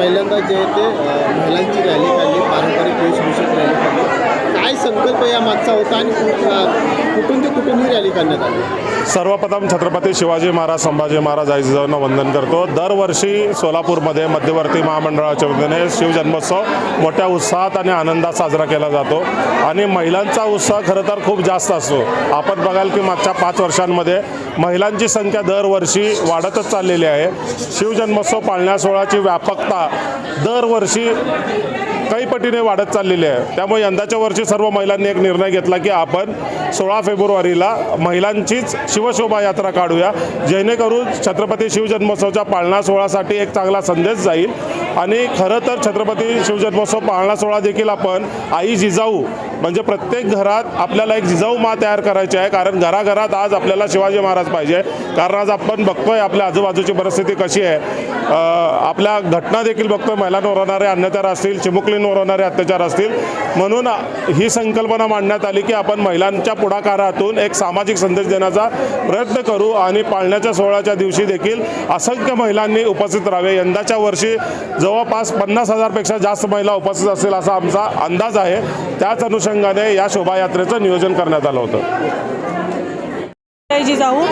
पहिल्यांदा जे आहे ते महिलांची रॅली काढली पारंपरिक वेशभूषेत रॅली काय संकल्प या मागचा होता आणि कुठून ते कुठून ही रॅली करण्यात आली? सर्वप्रथम छत्रपती शिवाजी महाराज संभाजी महाराज आईजांना वंदन करतो. दरवर्षी सोलापूरमध्ये मध्यवर्ती महामंडळाच्या वतीने शिवजन्मोत्सव मोठ्या उत्साहात आणि आनंदात साजरा केला जातो. आणि महिलांचा उत्साह खरं तर खूप जास्त असतो. आपण बघाल की मागच्या पाच वर्षांमध्ये महिलांची संख्या दरवर्षी वाढतच चाललेली आहे. शिवजन्मोत्सव पाळण्या सोहळ्याची व्यापकता दरवर्षी काही पटीने वाढत चाललेली आहे. त्यामुळे यंदाच्या वर्षी सर्व महिलांनी एक निर्णय घेतला की आपण सोळा फेब्रुवारीला महिलांचीच शिवशोभा यात्रा काढूया. जेणेकरून छत्रपती शिवजन्मोत्सवच्या पाळणा सोहळ्यासाठी एक चांगला संदेश जाईल. आणि खरं तर छत्रपती शिवजन्मोत्सव पाळणा सोहळा देखील आपण आई जिजाऊ म्हणजे प्रत्येक घरात आपल्याला एक जिजाऊ मा तयार करायची आहे कारण घराघरात आज आपल्याला शिवाजी महाराज पाहिजे. कारण आज आपण बघतोय आपल्या आजूबाजूची परिस्थिती कशी आहे. आपल्या घटना देखील बघतोय महिलांवर होणारे अत्याचार असतील चिमुकलींवर होणारे अत्याचार असतील. म्हणून ही संकल्पना मांडण्यात आली की आपण महिलांच्या पुढाकारातून एक सामाजिक संदेश देण्याचा प्रयत्न करू आणि पाळण्याच्या सोहळ्याच्या दिवशी देखील असंख्य महिलांनी उपस्थित राहावे. यंदाच्या वर्षी जवळपास पन्नास हजारपेक्षा जास्त महिला उपस्थित असतील असा आमचा अंदाज आहे. त्याच अनुषंगाने या शोभायात्रेचं नियोजन करण्यात आलं होतं. जय जिजाऊ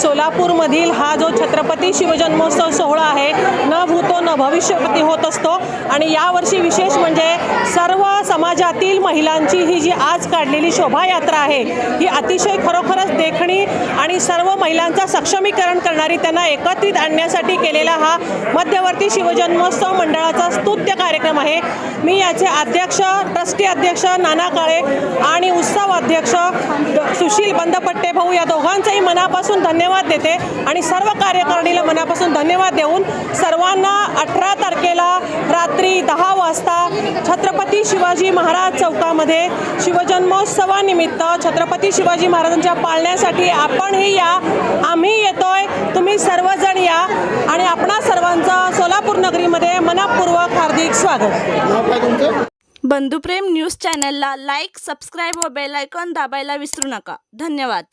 सोलापूरमधील हा जो छत्रपती शिवजन्मोत्सव सोहळा आहे न भूतो न भविष्यपती होत असतो. आणि यावर्षी विशेष म्हणजे सर्व समाजातील महिलांची ही जी आज काढलेली शोभायात्रा आहे ही अतिशय खरोखरच देखणी आणि सर्व महिलांचं सक्षमीकरण करणारी त्यांना एकत्रित आणण्यासाठी केलेला हा मध्यवर्ती शिवजन्मोत्सव मंडळाचा स्तुत्य आहे. मी याचे अध्यक्ष ट्रस्टी अध्यक्ष नाना काळे आणि उत्सव अध्यक्ष सुशील बंदपट्टे भाऊ या दोघांचाही मनापासून धन्यवाद देते आणि सर्व कार्यकारिणीला मनापासून धन्यवाद देऊन सर्वांना अठरा तारखेला रात्री दहा वाजता छत्रपती शिवाजी महाराज चौकामध्ये शिवजन्मोत्सवानिमित्त छत्रपती शिवाजी महाराजांच्या पाळण्यासाठी आपणही या आम्ही येतोय तुम्ही सर्वजण या आणि आपणा सर्वांचा सोलापूर नगरीमध्ये मनपूर्वक हार्दिक स्वागत. बंधुप्रेम न्यूज चॅनलला लाईक सबस्क्राईब व बेल आयकॉन दाबायला विसरू नका. धन्यवाद.